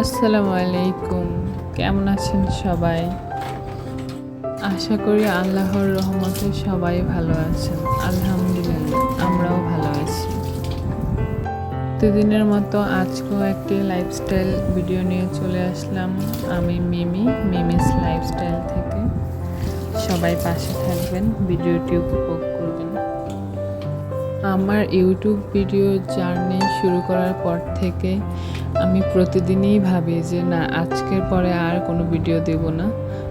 আসসালামু আলাইকুম। কেমন আছেন সবাই? আশা করি আল্লাহর রহমতে সবাই ভালো আছেন। আলহামদুলিল্লাহ, আমরাও ভালো আছি। প্রতিদিনের মতো আজকেও একটি লাইফস্টাইল ভিডিও নিয়ে চলে আসলাম। আমি মিমি, মিমিস লাইফস্টাইল থেকে। সবাই পাশে থাকবেন, ভিডিওটি উপভোগ করবেন। আমার ইউটিউব ভিডিও জার্নি শুরু করার পর থেকে আমি প্রতিদিনই ভাবি যে, না, আজকের পরে আর কোনো ভিডিও দেব না।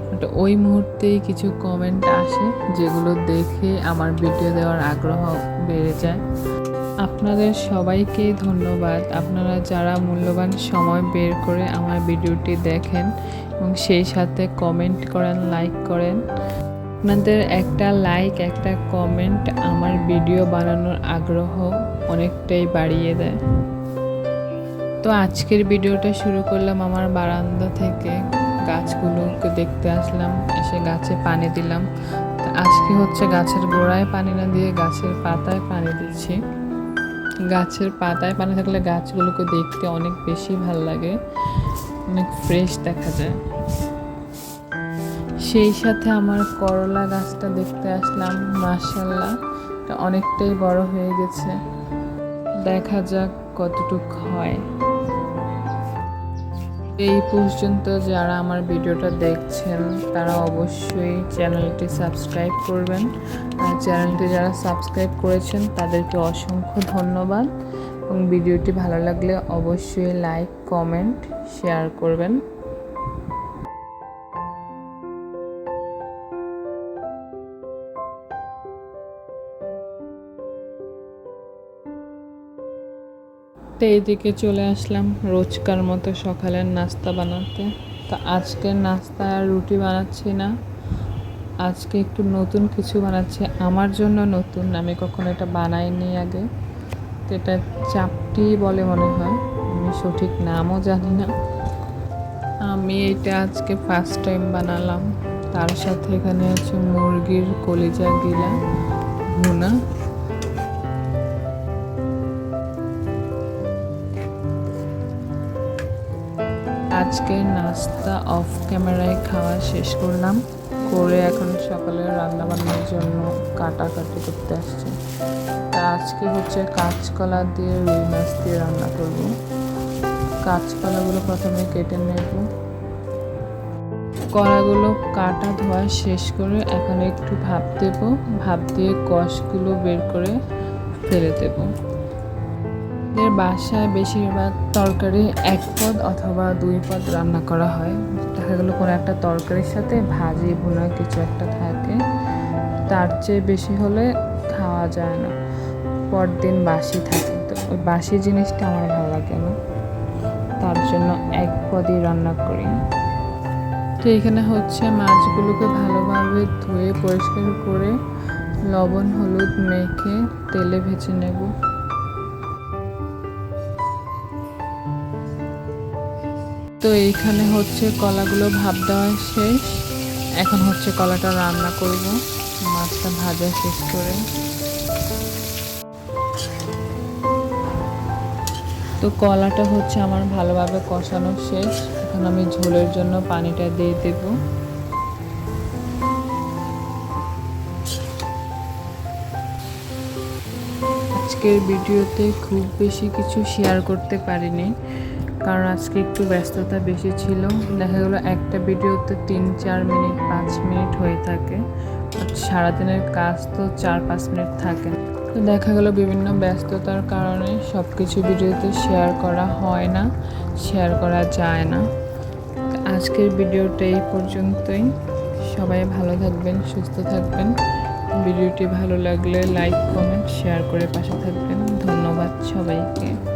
বাট ওই মুহূর্তেই কিছু কমেন্ট আসে যেগুলো দেখে আমার ভিডিও দেওয়ার আগ্রহ বেড়ে যায়। আপনাদের সবাইকে ধন্যবাদ। আপনারা যারা মূল্যবান সময় বের করে আমার ভিডিওটি দেখেন এবং সেই সাথে কমেন্ট করেন লাইক করেন, আপনাদের একটা লাইক একটা কমেন্ট আমার ভিডিও বানানোর আগ্রহ অনেকটাই বাড়িয়ে দেয়। তো আজকের ভিডিওটা শুরু করলাম আমার বারান্দা থেকে। গাছগুলোকে দেখতে আসলাম, এসে গাছে পানি দিলাম। আজকে হচ্ছে গাছের গোড়ায় পানি না দিয়ে গাছের পাতায় পানি দিচ্ছি। গাছের পাতায় পানি থাকলে গাছগুলোকে দেখতে অনেক বেশি ভালো লাগে, অনেক ফ্রেশ দেখা যায়। সেই সাথে আমার করলা গাছটা দেখতে আসলাম মার্শাল্লাহ অনেকটাই বড় হয়ে গেছে। দেখা যাক কতটুক হয়। এই পর্যন্ত যারা আমার ভিডিওটা দেখছেন, তারা অবশ্যই চ্যানেলটি সাবস্ক্রাইব করবেন। আর চ্যানেলটি যারা সাবস্ক্রাইব করেছেন, তাদেরকে অসংখ্য ধন্যবাদ। এবং ভিডিওটি ভালো লাগলে অবশ্যই লাইক, কমেন্ট, শেয়ার করবেন। তো এইদিকে চলে আসলাম রোজকার মতো সকালের নাস্তা বানাতে। তো আজকের নাস্তা আর রুটি বানাচ্ছি না। আজকে একটু নতুন কিছু বানাচ্ছি। আমার জন্য নতুন, আমি কখনো এটা বানাইনি আগে। তো এটা চাপটি বলে মনে হয়, আমি সঠিক নামও জানি না। আমি এটা আজকে ফার্স্ট টাইম বানালাম। তার সাথে এখানে আছে মুরগির কলিজা গিলা ভুনা। আজকে নাস্তা অফ ক্যামেরায় খাওয়া শেষ করলাম। করে এখন সকালে রান্না বান্নার জন্য কাটাকাটি করতে আসছি। তা আজকে হচ্ছে কাঁচকলা দিয়ে রুই মাছ দিয়ে রান্না করব। কাঁচকলাগুলো প্রথমে কেটে নেব। কলাগুলো কাটা ধোয়া শেষ করে এখন একটু ভাপ দেব। ভাপ দিয়ে কষগুলো বের করে ফেলে দেবো। আমাদের বাসায় বেশিরভাগ তরকারি এক পদ অথবা দুই পদ রান্না করা হয়। দেখা গেলো কোনো একটা তরকারির সাথে ভাজি, ভুনা কিছু একটা থাকে। তার চেয়ে বেশি হলে খাওয়া যায় না। পরদিন বাসি থাকে। তো ওই বাসি জিনিসটা আমার ভালো লাগে না। তার জন্য এক পদই রান্না করি। তো এখানে হচ্ছে মাছগুলোকে ভালোভাবে ধুয়ে পরিষ্কার করে লবণ, হলুদ মেখে তেলে ভেজে নেব। তো এইখানে হচ্ছে কলাগুলো ভাপ দেওয়া শেষ। এখন হচ্ছে কলাটা রান্না করব। মাছটা ভাজা শেষ করে। তো কলাটা হচ্ছে আমার ভালোভাবে কষানো শেষ। এখন আমি ঝোলের জন্য পানিটা দিয়ে দেব। আজকের ভিডিওতে খুব বেশি কিছু শেয়ার করতে পারিনি। কারণ আজকে একটু ব্যস্ততা বেশি ছিল। দেখা গেলো একটা ভিডিওতে তিন, চার মিনিট, পাঁচ মিনিট হয়ে থাকে। সারাদিনের কাজ তো চার, পাঁচ মিনিট থাকে। তো দেখা গেলো বিভিন্ন ব্যস্ততার কারণে সব কিছু ভিডিওতে শেয়ার করা হয় না, শেয়ার করা যায় না। আজকের ভিডিওটা এই পর্যন্তই। সবাই ভালো থাকবেন, সুস্থ থাকবেন। ভিডিওটি ভালো লাগলে লাইক, কমেন্ট, শেয়ার করে পাশে থাকবেন। ধন্যবাদ সবাইকে।